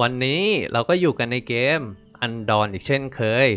วันนี้เราก็อยู่กันในเกมอันดอนอีกเช่นเคย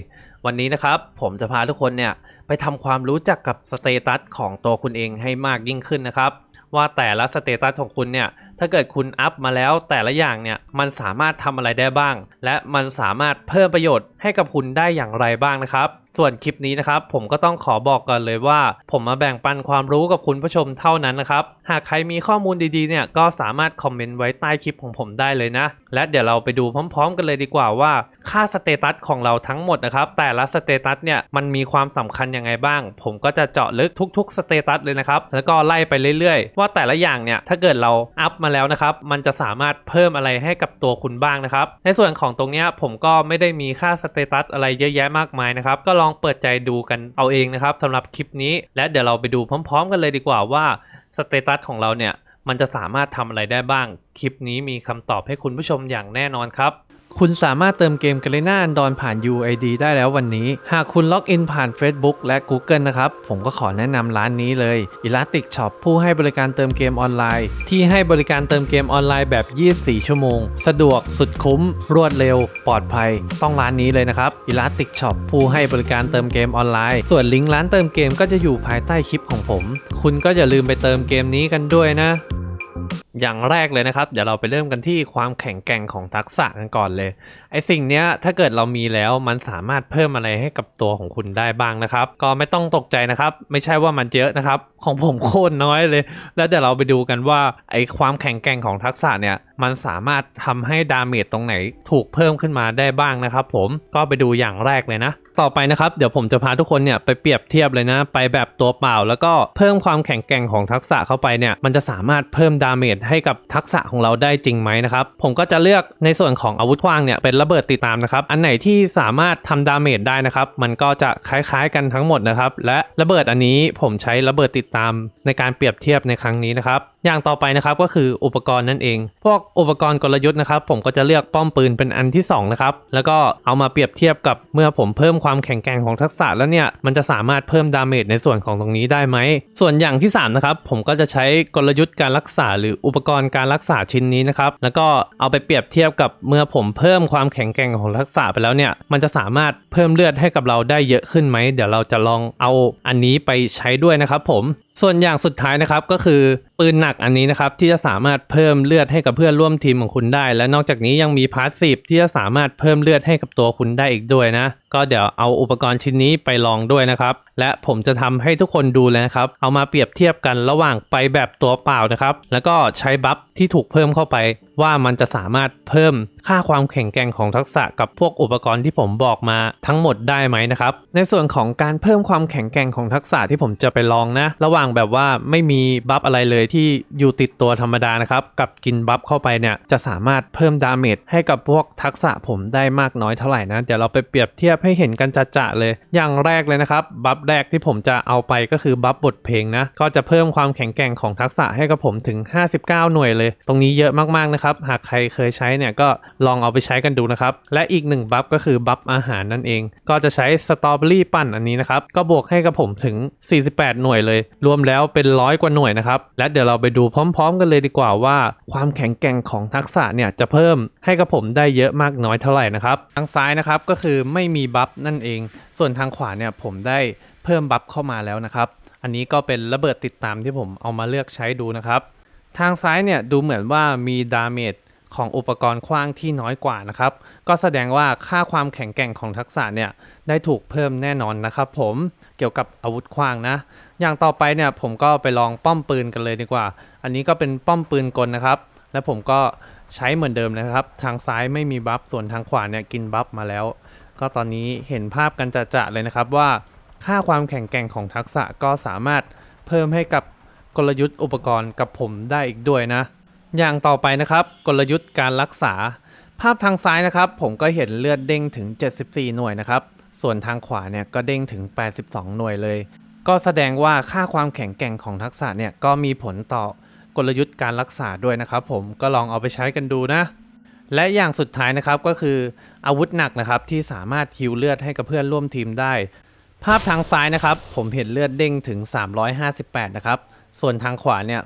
วันนี้นะครับผมจะพาทุกคนเนี่ยไปทำความรู้จักกับสเตตัสของตัวคุณเองให้มากยิ่งขึ้นนะครับ ว่าแต่ละสเตตัสของคุณเนี่ยถ้าเกิดคุณอัพมาแล้วแต่ละอย่างเนี่ยมันสามารถทำอะไรได้บ้าง และมันสามารถเพิ่มประโยชน์ ให้กับคุณได้อย่างไรบ้างนะครับ ส่วนคลิปนี้นะครับ ผมก็ต้องขอบอกก่อนเลยว่า ผมมาแบ่งปันความรู้กับคุณผู้ชมเท่านั้นนะครับ หากใครมีข้อมูลดีๆเนี่ยก็สามารถคอมเมนต์ไว้ใต้คลิปของผมได้เลยนะ และเดี๋ยวเราไปดูพร้อม ๆ กันเลยดีกว่าว่าค่าสเตตัสของเราทั้งหมดนะครับ แต่ละสเตตัสเนี่ยมันมีความสำคัญยังไงบ้าง ผมก็จะเจาะลึกทุกๆสเตตัสเลยนะครับ แล้วก็ไล่ไปเรื่อยๆ ว่าแต่ละอย่างเนี่ยถ้าเกิดเราอัพมาแล้วนะครับ มันจะสามารถเพิ่มอะไรให้กับตัวคุณบ้างนะครับ ในส่วนของตรงเนี้ยผมก็ไม่ได้มีค่าสเตตัสอะไรเยอะแยะมากมายนะครับ ก็ลองเปิดใจดูกันเอาเองนะครับสำหรับคลิปนี้ และเดี๋ยวเราไปดูพร้อม ๆ กันเลยดีกว่าว่าสเตตัสของเราเนี่ยมันจะสามารถทำอะไรได้บ้าง คลิปนี้มีคำตอบให้คุณผู้ชมอย่างแน่นอนครับ คุณสามารถเติมเกม g a r e n a a n d o n ผ่าน UID ได้แล้ววันนี้ หากคุณล็อกอินผ่าน Facebook และ Google นะครับ ผมก็ขอแนะนำร้านนี้เลย Elastic Shop ผู้ให้บริการเติมเกมออนไลน์ ที่ให้บริการเติมเกมออนไลน์แบบ 24 ชั่วโมง สะดวกสุดคุ้ม รวดเร็ว ปลอดภัย ต้องร้านนี้เลยนะครับ Elastic Shop ผู้ให้บริการเติมเกมออนไลน์ ส่วนลิงก์ร้านเติมเกมก็จะอยู่ภายใต้คลิปของผม คุณก็อย่าลืมไปเติมเกมนี้กันด้วยนะ อย่างแรกเลยนะครับ เดี๋ยวเราไปเริ่มกันที่ความแข็งแกร่งของทักษะกันก่อนเลย ไอสิ่งเนี้ยถ้าเกิดเรามีแล้วมันสามารถเพิ่มอะไรให้กับตัวของคุณได้บ้างนะครับ ก็ไม่ต้องตกใจนะครับ ไม่ใช่ว่ามันเยอะนะครับ ของผมโคตรน้อยเลย แล้วเดี๋ยวเราไปดูกันว่าไอความแข็งแกร่งของทักษะเนี่ยมันสามารถทำให้ดาเมจตรงไหนถูกเพิ่มขึ้นมาได้บ้างนะครับ ผมก็ไปดูอย่างแรกเลยนะ ต่อไปนะครับเดี๋ยวผมจะพาทุกคนเนี่ยไปเปรียบเทียบเลยนะ ไปแบบตัวเปล่า แล้วก็เพิ่มความแข็งแกร่งของทักษะเข้าไปเนี่ยมันจะสามารถเพิ่มดาเมจให้กับทักษะของเราได้จริงไหมนะครับผมก็จะเลือกในส่วนของอาวุธขว้างเนี่ยเป็นระเบิดติดตามนะครับอันไหนที่สามารถทำดาเมจได้นะครับมันก็จะคล้ายๆกันทั้งหมดนะครับและระเบิดอันนี้ผมใช้ระเบิดติดตามในการเปรียบเทียบในครั้งนี้นะครับ อย่างต่อไปนะครับก็คืออุปกรณ์นั่นเอง พวกอุปกรณ์กลยุทธ์นะครับผมก็จะเลือกป้อมปืนเป็นอันที่สองนะครับแล้วก็เอามาเปรียบเทียบกับเมื่อผมเพิ่มความแข็งแกร่งของทักษะแล้วเนี่ยมันจะสามารถเพิ่มดาเมจในส่วนของตรงนี้ได้ไหมส่วนอย่างที่สามนะครับผมก็จะใช้กลยุทธ์การรักษา หรืออุปกรณ์การรักษาชิ้นนี้นะครับแล้วก็เอาไปเปรียบเทียบกับเมื่อผมเพิ่มความแข็งแกร่งของทักษะไปแล้วเนี่ยมันจะสามารถเพิ่มเลือดให้กับเราได้เยอะขึ้นไหมเดี๋ยวเราจะลองเอาอันนี้ไปใช้ด้วยนะครับผม ส่วนอย่างสุดท้ายนะครับก็คือปืนหนักอันนี้นะครับที่จะสามารถเพิ่มเลือดให้กับเพื่อนร่วมทีมของคุณได้ และนอกจากนี้ยังมีพาสซีฟที่จะสามารถเพิ่มเลือดให้กับตัวคุณได้อีกด้วยนะ ก็เดี๋ยวเอาอุปกรณ์ชิ้นนี้ไปลองด้วยนะครับ และผมจะทำให้ทุกคนดูเลยนะครับ เอามาเปรียบเทียบกันระหว่างไปแบบตัวเปล่านะครับ แล้วก็ใช้บัฟที่ถูกเพิ่มเข้าไป ว่ามันจะสามารถเพิ่มค่าความแข็งแกร่งของทักษะกับพวกอุปกรณ์ที่ผมบอกมาทั้งหมดได้ไหมนะครับ ในส่วนของการเพิ่มความแข็งแกร่งของทักษะที่ผมจะไปลองนะ ระหว่างแบบว่าไม่มีบัฟอะไรเลยที่อยู่ติดตัวธรรมดานะครับกับกินบัฟเข้าไปเนี่ยจะสามารถเพิ่มดาเมจให้กับพวกทักษะผมได้มากน้อยเท่าไหร่นะเดี๋ยวเราไปเปรียบเทียบให้เห็นกันจะๆเลย อย่างแรกเลยนะครับบัฟแรกที่ผมจะเอาไปก็คือบัฟบทเพลงนะก็จะเพิ่มความแข็งแกร่งของทักษะให้กับผมถึง 59 หน่วยเลย ตรงนี้เยอะมากๆนะครับหากใครเคยใช้เนี่ยก็ลองเอาไปใช้กันดูนะครับและอีกหนึ่งบัฟก็คือบัฟอาหารนั่นเอง ก็จะใช้สตรอเบอรี่ปั่นอันนี้นะครับก็บวกให้กับผมถึง 48 หน่วยเลย รวมแล้วเป็นร้อยกว่าหน่วยนะครับและเดี๋ยวเราไปดูพร้อม ๆ กันเลยดีกว่าว่า ความแข็งแกร่งของทักษะเนี่ยจะเพิ่มให้กับผมได้เยอะมากน้อยเท่าไหร่นะครับทางซ้ายนะครับก็คือไม่มีบัฟนั่นเอง ส่วนทางขวาเนี่ยผมได้เพิ่มบัฟเข้ามาแล้วนะครับ อันนี้ก็เป็นระเบิดติดตามที่ผมเอามาเลือกใช้ดูนะครับ ทางซ้ายเนี่ยดูเหมือนว่ามีดาเมจของอุปกรณ์ขว้างที่น้อยกว่านะครับ ก็แสดงว่าค่าความแข็งแกร่งของทักษะเนี่ยได้ถูกเพิ่มแน่นอนนะครับ ผมเกี่ยวกับอาวุธขว้างนะ อย่างต่อไปเนี่ยผมก็ไปลองป้อมปืนกันเลยดีกว่า อันนี้ก็เป็นป้อมปืนกลนะครับ และผมก็ใช้เหมือนเดิมนะครับ ทางซ้ายไม่มีบัฟส่วนทางขวาเนี่ยกินบัฟมาแล้ว ก็ตอนนี้เห็นภาพกันจะๆเลยนะครับว่าค่าความแข็งแกร่งของทักษะก็สามารถเพิ่มให้กับกลยุทธ์อุปกรณ์กับผมได้อีกด้วยนะ อย่างต่อไปนะครับ กลยุทธ์การรักษา ภาพทางซ้ายนะครับ ผมก็เห็นเลือดเด้งถึง 74 หน่วยนะครับ ส่วนทางขวาเนี่ยก็เด้งถึง 82 หน่วยเลย ก็แสดงว่าค่าความแข็งแกร่งของทักษะเนี่ยก็มีผลต่อกลยุทธ์การรักษาด้วยนะครับ ผมก็ลองเอาไปใช้กันดูนะ และอย่างสุดท้ายนะครับก็คืออาวุธหนักนะครับที่สามารถฮิวเลือดให้กับเพื่อนร่วมทีมได้ ภาพทางซ้ายนะครับ ผมเห็นเลือดเด้งถึง 358 นะครับ ส่วนทางขวาเนี่ย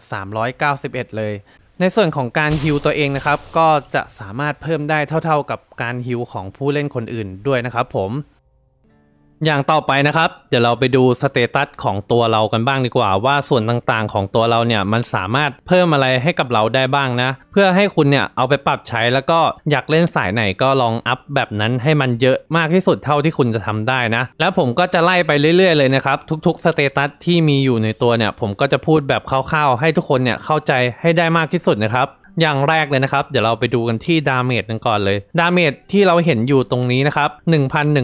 391 เลย ในส่วนของการฮิวตัวเองนะครับ ก็จะสามารถเพิ่มได้เท่าๆกับการฮิวของผู้เล่นคนอื่นด้วยนะครับผม อย่างต่อไปนะครับ เดี๋ยวเราไปดูสเตตัสของตัวเรากันบ้างดีกว่า ว่าส่วนต่างๆ ของตัวเราเนี่ยมันสามารถเพิ่มอะไรให้กับเราได้บ้างนะ เพื่อให้คุณเนี่ยเอาไปปรับใช้แล้วก็อยากเล่นสายไหนก็ลองอัพแบบนั้นให้มันเยอะมากที่สุดเท่าที่คุณจะทำได้นะ แล้วผมก็จะไล่ไปเรื่อยๆเลยนะครับ ทุกๆสเตตัสที่มีอยู่ในตัวเนี่ยผมก็จะพูดแบบคร่าวๆ ให้ทุกคนเนี่ยเข้าใจให้ได้มากที่สุดนะครับ อย่างแรกเลยนะครับ เดี๋ยวเราไปดูกันที่ดาเมจกันก่อนเลย ดาเมจที่เราเห็นอยู่ตรงนี้นะครับ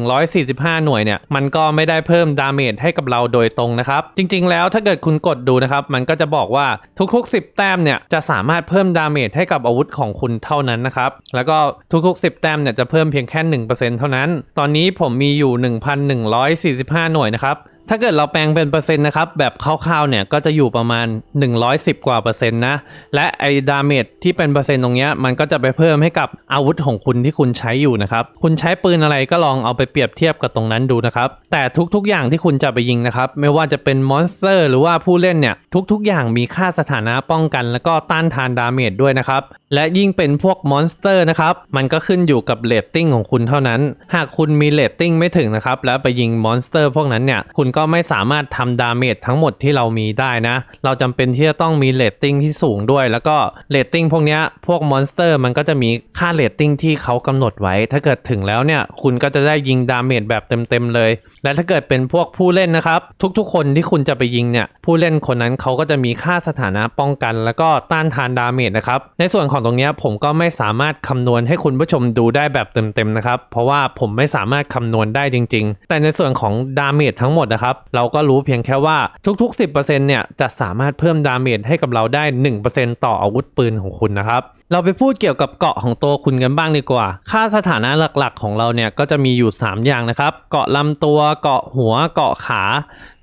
1,145 หน่วยเนี่ย มันก็ไม่ได้เพิ่มดาเมจให้กับเราโดยตรงนะครับ จริง ๆ แล้วถ้าเกิดคุณกดดูนะครับ มันก็จะบอกว่าทุก ๆ 10 แต้มเนี่ย จะสามารถเพิ่มดาเมจให้กับอาวุธของคุณเท่านั้นนะครับ แล้วก็ทุกๆ 10 แต้มเนี่ยจะเพิ่มเพียงแค่ 1%เท่านั้น ตอนนี้ผมมีอยู่ 1,145 หน่วยนะครับ ถ้าเกิดเราแปลงเป็นเปอร์เซ็นต์นะครับ แบบคร่าวๆเนี่ยก็จะอยู่ประมาณ 110 กว่าเปอร์เซ็นต์นะ และไอ้ดาเมจที่เป็นเปอร์เซ็นต์ตรงเนี้ยมันก็จะไปเพิ่มให้กับอาวุธของคุณที่คุณใช้อยู่นะครับ คุณใช้ปืนอะไรก็ลองเอาไปเปรียบเทียบกับตรงนั้นดูนะครับ แต่ทุกๆอย่างที่คุณจะไปยิงนะครับ ไม่ว่าจะเป็นมอนสเตอร์หรือว่าผู้เล่นเนี่ยทุกๆ อย่างมีค่าสถานะป้องกัน แล้วก็ต้านทานดาเมจด้วยนะครับและยิ่งเป็นพวกมอนสเตอร์นะครับ มันก็ขึ้นอยู่กับเรตติ้งของคุณเท่านั้น หากคุณมีเรตติ้งไม่ถึงนะครับ แล้วไปยิงมอนสเตอร์พวกนั้นเนี่ย คุณก็ไม่สามารถทำดาเมจทั้งหมดที่เรามีได้นะ เราจำเป็นที่จะต้องมีเรตติ้งที่สูงด้วย แล้วก็เรตติ้งพวกนี้พวกมอนสเตอร์มันก็จะมีค่าเรตติ้งที่เขากำหนดไว้ ถ้าเกิดถึงแล้วเนี่ย คุณก็จะได้ยิงดาเมจแบบเต็มๆเลย และถ้าเกิดเป็นพวกผู้เล่นนะครับ ทุกๆ คนที่คุณจะไปยิงเนี่ย ผู้เล่นคนนั้นเขาก็จะมีค่าสถานะป้องกัน แล้วก็ต้านทานดาเมจนะครับ ในส่วนของตรงนี้ผมก็ไม่สามารถคำนวณให้คุณผู้ชมดูได้แบบเต็มๆนะครับ เพราะว่าผมไม่สามารถคำนวณได้จริง ๆ แต่ในส่วนของดาเมจทั้งหมดนะครับเราก็รู้เพียงแค่ว่าทุกๆ 10%เนี่ยจะสามารถเพิ่มดาเมจให้กับเราได้ 1%ต่ออาวุธปืนของคุณนะครับ เราไปพูดเกี่ยวกับเกาะของตัวคุณกันบ้างดีกว่า ค่าสถานะหลักๆ ของเราเนี่ยก็จะมีอยู่ 3 อย่างนะครับ เกาะลำตัว เกาะหัว เกาะขา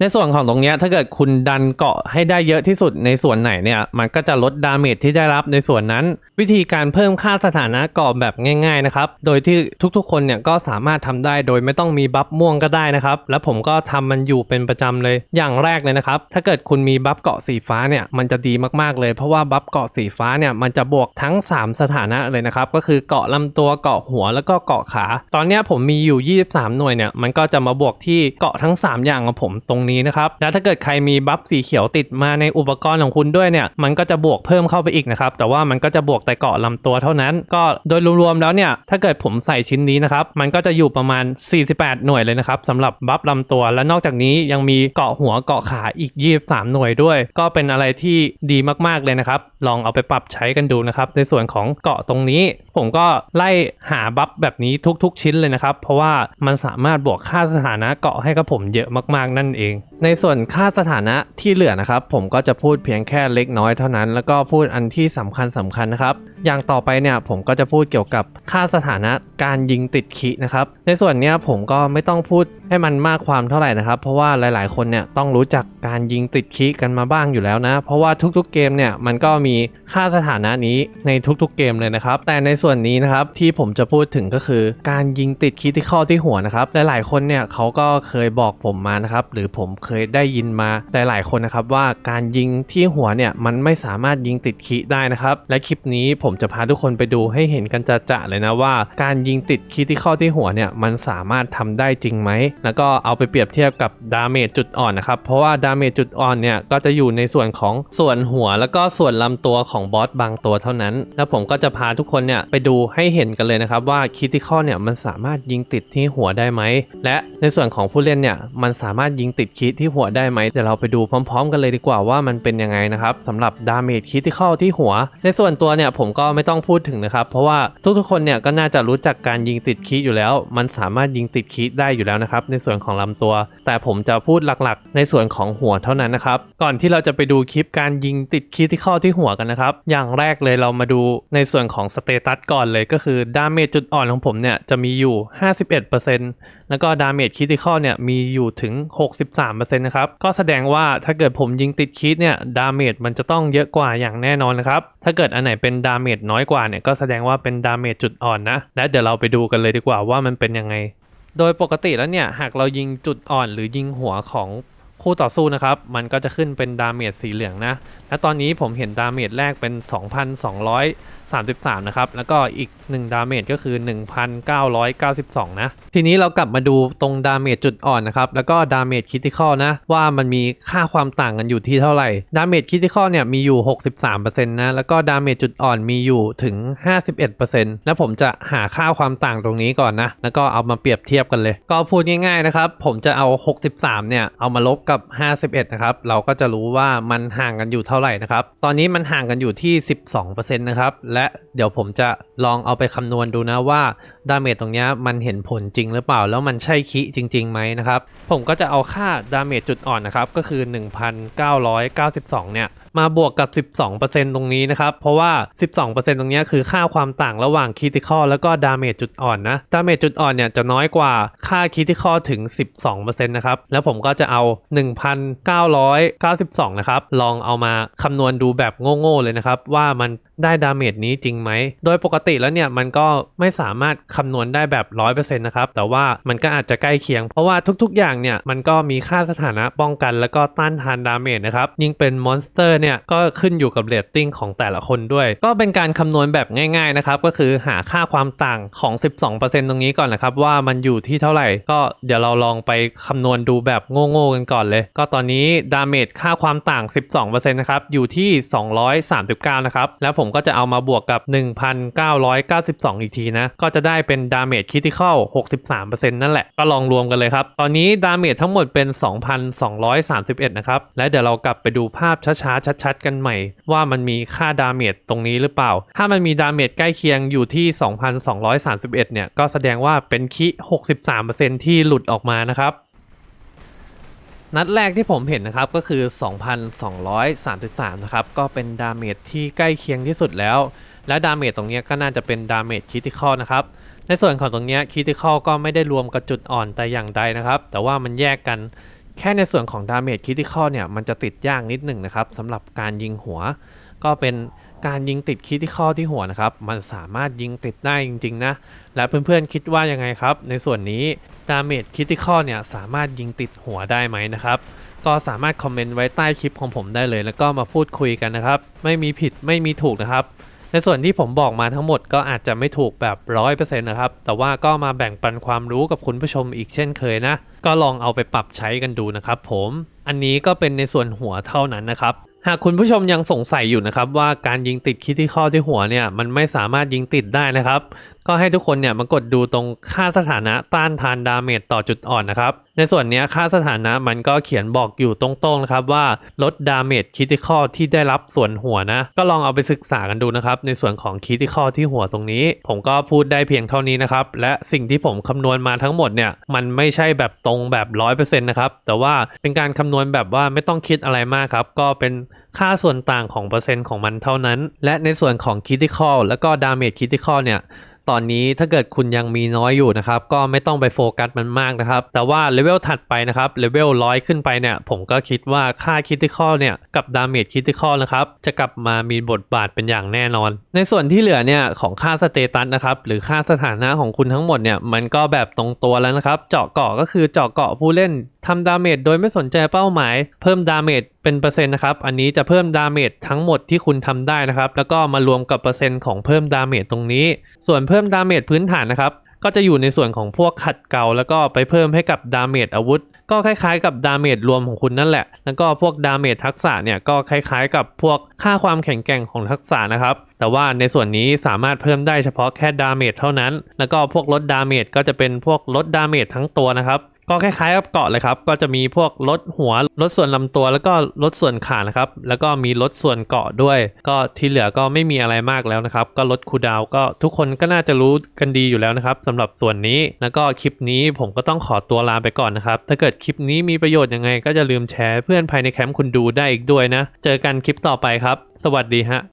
ในส่วนของตรงนี้ถ้าเกิดคุณดันเกาะให้ได้เยอะที่สุดในส่วนไหนเนี่ย มันก็จะลดดาเมจที่ได้รับในส่วนนั้น วิธีการเพิ่มค่าสถานะเกาะแบบง่ายๆนะครับ โดยที่ทุกๆ คนเนี่ยก็สามารถทำได้โดยไม่ต้องมีบัฟม่วงก็ได้นะครับ และผมก็ทำมันอยู่เป็นประจำเลย อย่างแรกเลยนะครับ ถ้าเกิดคุณมีบัฟเกาะสีฟ้าเนี่ย มันจะดีมากๆเลย เพราะว่าบัฟเกาะสีฟ้าเนี่ย มันจะบวกทั้ง3 สถานะเลยนะครับ ก็คือเกาะลำตัวเกาะหัวแล้วก็เกาะขา ตอนนี้ผมมีอยู่ 23 หน่วยเนี่ย มันก็จะมาบวกที่เกาะทั้ง 3 อย่างของผมตรงนี้นะครับ แล้วถ้าเกิดใครมีบัฟสีเขียวติดมาในอุปกรณ์ของคุณด้วยเนี่ย มันก็จะบวกเพิ่มเข้าไปอีกนะครับ แต่ว่ามันก็จะบวกแต่เกาะลำตัวเท่านั้น ก็โดยรวมๆแล้วเนี่ย ถ้าเกิดผมใส่ชิ้นนี้นะครับ มันก็จะอยู่ประมาณ 48 หน่วยเลยนะครับสำหรับบัฟลำตัว และนอกจากนี้ยังมีเกาะหัวเกาะขาอีก 23 หน่วยด้วย ก็เป็นอะไรที่ดีมากๆเลยนะครับ ลองเอาไปปรับใช้กันดูนะครับในส่วนของเกาะตรงนี้ ผมก็ไล่หาบัฟแบบนี้ทุกๆชิ้นเลยนะครับ เพราะว่ามันสามารถบวกค่าสถานะเกาะให้กับผมเยอะมากๆนั่นเอง ในส่วนค่าสถานะที่เหลือนะครับ ผมก็จะพูดเพียงแค่เล็กน้อยเท่านั้น แล้วก็พูดอันที่สำคัญสำคัญนะครับอย่างต่อไปเนี่ยผมก็จะพูดเกี่ยวกับค่าสถานะการยิงติดขีนะครับ ในส่วนเนี้ยผมก็ไม่ต้องพูดให้มันมากความเท่าไหร่นะครับ เพราะว่าหลาย ๆ คนเนี่ยต้องรู้จักการยิงติดขีกันมาบ้างอยู่แล้วนะ เพราะว่าทุกๆเกมเนี่ยมันก็มีค่าสถานะนี้ในทุกๆเกมเลยนะครับ แต่ในส่วนนี้นะครับที่ผมจะพูดถึงก็คือ การยิงติดคิติคอที่หัวนะครับ หลายๆคนเนี่ยเขาก็เคยบอกผมมานะครับ หรือผมเคยได้ยินมาหลายๆคนนะครับว่าการยิงที่หัวเนี่ยมันไม่สามารถยิงติดคิได้นะครับ และคลิปนี้ผมมจะพาทุกคนไปดูให้เห็นกันจะๆเลยนะว่า การยิงติดคิติคอที่หัวเนี่ยมันสามารถทำได้จริงไหม แล้วก็เอาไปเปรียบเทียบกับดาเมจจุดอ่อนนะครับ เพราะว่าดาเมจจุดอ่อนเนี่ยก็จะอยู่ในส่วนของส่วนหัว แล้วก็ส่วนลำตัวของบอสบางตัวเท่านั้น แล้วผมก็จะพาทุกคนเนี่ยไปดูให้เห็นกันเลยนะครับว่าคิติคอเนี่ยมันสามารถยิงติดที่หัวได้ไหม และในส่วนของผู้เล่นเนี่ยมันสามารถยิงติดคิที่หัวได้ไหมเดี๋ยวเราไปดูพร้อม ๆ กันเลยดีกว่าว่ามันเป็นยังไงนะครับสำหรับดาเมจคิติคอที่หัว ในส่วนตัวเนี่ยผมก็ไม่ต้องพูดถึงนะครับ เพราะว่าทุกๆคนเนี่ยก็น่าจะรู้จักการยิงติดคิอยู่แล้ว มันสามารถยิงติดคิได้อยู่แล้วนะครับในส่วนของลำตัว แต่ผมจะพูดหลักๆ ในส่วนของหัวเท่านั้นนะครับก่อนที่เราจะไปดูคลิปการยิงติดคิที่เข้าที่หัวกันนะครับอย่างแรกเลยเรามาดูในส่วนของสเตตัสก่อนเลยก็คือดาเมจจุดอ่อนของผมเนี่ยจะมีอยู่ 51%แล้วก็ดาเมจคิติคอเนี่ยมีอยู่ถึง 63%นะครับก็แสดงว่าถ้าเกิดผมยิงติดคิดเนี่ยดาเมจมันจะต้องเยอะกว่าอย่างแน่นอนนะครับถ้าเกิดอันไหนเป็นดาเมจน้อยกว่าเนี่ยก็แสดงว่าเป็นดาเมจจุดอ่อนนะ และเดี๋ยวเราไปดูกันเลยดีกว่าว่ามันเป็นยังไง โดยปกติแล้วเนี่ยหากเรายิงจุดอ่อนหรือยิงหัวของ คู่ต่อสู้นะครับ มันก็จะขึ้นเป็นดาเมจสีเหลืองนะ และตอนนี้ผมเห็นดาเมจแรกเป็น 2,233 นะครับ แล้วก็อีก 1 ดาเมจก็คือ 1,992 นะ ทีนี้เรากลับมาดูตรงดาเมจจุดอ่อนนะครับ แล้วก็ดาเมจคิติคอลนะ ว่ามันมีค่าความต่างกันอยู่ที่เท่าไหร่ ดาเมจคิติคอลเนี่ยมีอยู่ 63%นะ แล้วก็ดาเมจจุดอ่อนมีอยู่ถึง 51%แล้วผมจะหาค่าความต่างตรงนี้ก่อนนะ แล้วก็เอามาเปรียบเทียบกันเลย ก็พูดง่ายๆนะครับ ผมจะเอา 63 เนี่ย เอามาลบกับ51 นะครับ เราก็จะรู้ว่ามันห่างกันอยู่เท่าไหร่นะครับ ตอนนี้มันห่างกันอยู่ที่ 12%นะครับ และเดี๋ยวผมจะลองเอาไปคำนวณดูนะว่าดาเมจตรงนี้มันเห็นผลจริงหรือเปล่า แล้วมันใช่คิจริงๆไหมนะครับ ผมก็จะเอาค่าดาเมจจุดอ่อนนะครับ ก็คือ 1,992 เนี่ย มาบวกกับ 12%ตรงนี้นะครับ เพราะว่า 12%ตรงนี้คือค่าความต่างระหว่างคิติคอลแล้วก็ดาเมจจุดอ่อนนะดาเมจจุดอ่อนเนี่ยจะน้อยกว่าค่าคิติคอลถึง 12%นะครับ แล้วผมก็จะเอา 1,992 นะครับ ลองเอามาคำนวณดูแบบโง่ๆเลยนะครับ ว่ามัน ได้ดาเมจนี้จริงไหม โดยปกติแล้วเนี่ยมันก็ไม่สามารถคำนวณได้แบบ 100%นะครับ แต่ว่ามันก็อาจจะใกล้เคียง เพราะว่าทุกๆ อย่างเนี่ยมันก็มีค่าสถานะป้องกัน แล้วก็ต้านทานดาเมจนะครับ ยิ่งเป็นมอนสเตอร์เนี่ยก็ขึ้นอยู่กับเรตติ้งของแต่ละคนด้วย ก็เป็นการคำนวณแบบง่ายๆนะครับ ก็คือหาค่าความต่างของ 12%ตรงนี้ก่อนนะครับว่ามันอยู่ที่เท่าไหร่ ก็เดี๋ยวเราลองไปคำนวณดูแบบโง่ๆกันก่อนเลย ก็ตอนนี้ดาเมจค่าความต่าง 12%นะครับอยู่ที่ 239 นะครับ แล้วผมก็จะเอามาบวกกับ 1,992 อีกทีนะ ก็จะได้เป็นดาเมจคิติคอล63%นั่นแหละ ก็ลองรวมกันเลยครับ ตอนนี้ดาเมจทั้งหมดเป็น 2,231 นะครับ และเดี๋ยวเรากลับไปดูภาพช้าๆ ชัดๆ กันใหม่ ว่ามันมีค่าดาเมจตรงนี้หรือเปล่า ถ้ามันมีดาเมจใกล้เคียงอยู่ที่ 2,231 เนี่ย ก็แสดงว่าเป็นคิ 63%ที่หลุดออกมานะครับ นัดแรกที่ผมเห็นนะครับก็คือ 2,233 นะครับ ก็เป็นดาเมจที่ใกล้เคียงที่สุดแล้ว และดาเมจตรงนี้ก็น่าจะเป็นดาเมจคิติคอลนะครับ ในส่วนของตรงนี้คิติคอลก็ไม่ได้รวมกับจุดอ่อนแต่อย่างใดนะครับ แต่ว่ามันแยกกันแค่ในส่วนของดาเมจคิติคอลเนี่ยมันจะติดยากนิดหนึ่งนะครับสำหรับการยิงหัว ก็เป็นการยิงติดคิติคอลที่หัวนะครับ มันสามารถยิงติดได้จริงๆนะและเพื่อนๆคิดว่ายังไงครับ ในส่วนนี้ ดาเมจคิติคอลเนี่ยสามารถยิงติดหัวได้ไหมนะครับ ก็สามารถคอมเมนต์ไว้ใต้คลิปของผมได้เลย แล้วก็มาพูดคุยกันนะครับ ไม่มีผิดไม่มีถูกนะครับ ในส่วนที่ผมบอกมาทั้งหมดก็อาจจะไม่ถูกแบบร้อยเปอร์เซ็นต์นะครับ แต่ว่าก็มาแบ่งปันความรู้กับคุณผู้ชมอีกเช่นเคยนะ ก็ลองเอาไปปรับใช้กันดูนะครับผม อันนี้ก็เป็นในส่วนหัวเท่านั้นนะครับหากคุณผู้ชมยังสงสัยอยู่นะครับว่าการยิงติดคิดที่ข้อที่หัวเนี่ยมันไม่สามารถยิงติดได้นะครับ ก็ให้ทุกคนเนี่ยมากดดูตรงค่าสถานะต้านทานดาเมจต่อจุดอ่อนนะครับ ในส่วนนี้ค่าสถานะมันก็เขียนบอกอยู่ตรงๆนะครับว่าลดดาเมจคิติคอที่ได้รับส่วนหัวนะ ก็ลองเอาไปศึกษากันดูนะครับ ในส่วนของคิติคอที่หัวตรงนี้ ผมก็พูดได้เพียงเท่านี้นะครับ และสิ่งที่ผมคำนวณมาทั้งหมดเนี่ยมันไม่ใช่แบบตรงแบบร้อยเปอร์เซ็นต์นะครับแต่ว่าเป็นการคำนวณแบบว่าไม่ต้องคิดอะไรมากครับ ก็เป็นค่าส่วนต่างของเปอร์เซ็นต์ของมันเท่านั้น และในส่วนของ critical แล้วก็ damage critical เนี่ย ตอนนี้ถ้าเกิดคุณยังมีน้อยอยู่นะครับก็ไม่ต้องไปโฟกัสมันมากนะครับ แต่ว่าเลเวลถัดไปนะครับเลเวลร้อยขึ้นไปเนี่ยผมก็คิดว่าค่า critical เนี่ยกับ damage critical นะครับจะกลับมามีบทบาทเป็นอย่างแน่นอน ในส่วนที่เหลือเนี่ยของค่าสเตตัสนะครับหรือค่าสถานะของคุณทั้งหมดเนี่ยมันก็แบบตรงตัวแล้วนะครับ เจาะเกาะก็คือเจาะเกาะผู้เล่นทำดาเมจโดยไม่สนใจเป้าหมาย เพิ่มดาเมจเป็นเปอร์เซ็นต์นะครับ อันนี้จะเพิ่มดาเมจทั้งหมดที่คุณทำได้นะครับ แล้วก็มารวมกับเปอร์เซ็นต์ของเพิ่มดาเมจตรงนี้ ส่วนเพิ่มดาเมจพื้นฐานนะครับ ก็จะอยู่ในส่วนของพวกขัดเกลาแล้วก็ไปเพิ่มให้กับดาเมจอาวุธ ก็คล้ายๆ กับดาเมจรวมของคุณนั่นแหละ แล้วก็พวกดาเมจทักษะเนี่ยก็คล้ายๆ กับพวกค่าความแข็งแกร่งของทักษะนะครับ แต่ว่าในส่วนนี้สามารถเพิ่มได้เฉพาะแค่ดาเมจเท่านั้น แล้วก็พวกลดดาเมจก็จะเป็นพวกลดดาเมจทั้งตัวนะครับ ก็คล้ายๆกับเกาะเลยครับ ก็จะมีพวกลดหัวลดส่วนลำตัว แล้วก็ลดส่วนขานะครับ แล้วก็มีลดส่วนเกาะด้วย ก็ที่เหลือก็ไม่มีอะไรมากแล้วนะครับ ก็ลดคูดาวก็ทุกคนก็น่าจะรู้กันดีอยู่แล้วนะครับสำหรับส่วนนี้แล้วก็คลิปนี้ผมก็ต้องขอตัวลาไปก่อนนะครับ ถ้าเกิดคลิปนี้มีประโยชน์ยังไง ก็จะลืมแชร์เพื่อนภายในแคมป์คุณดูได้อีกด้วยนะ เจอกันคลิปต่อไปครับ สวัสดีฮะ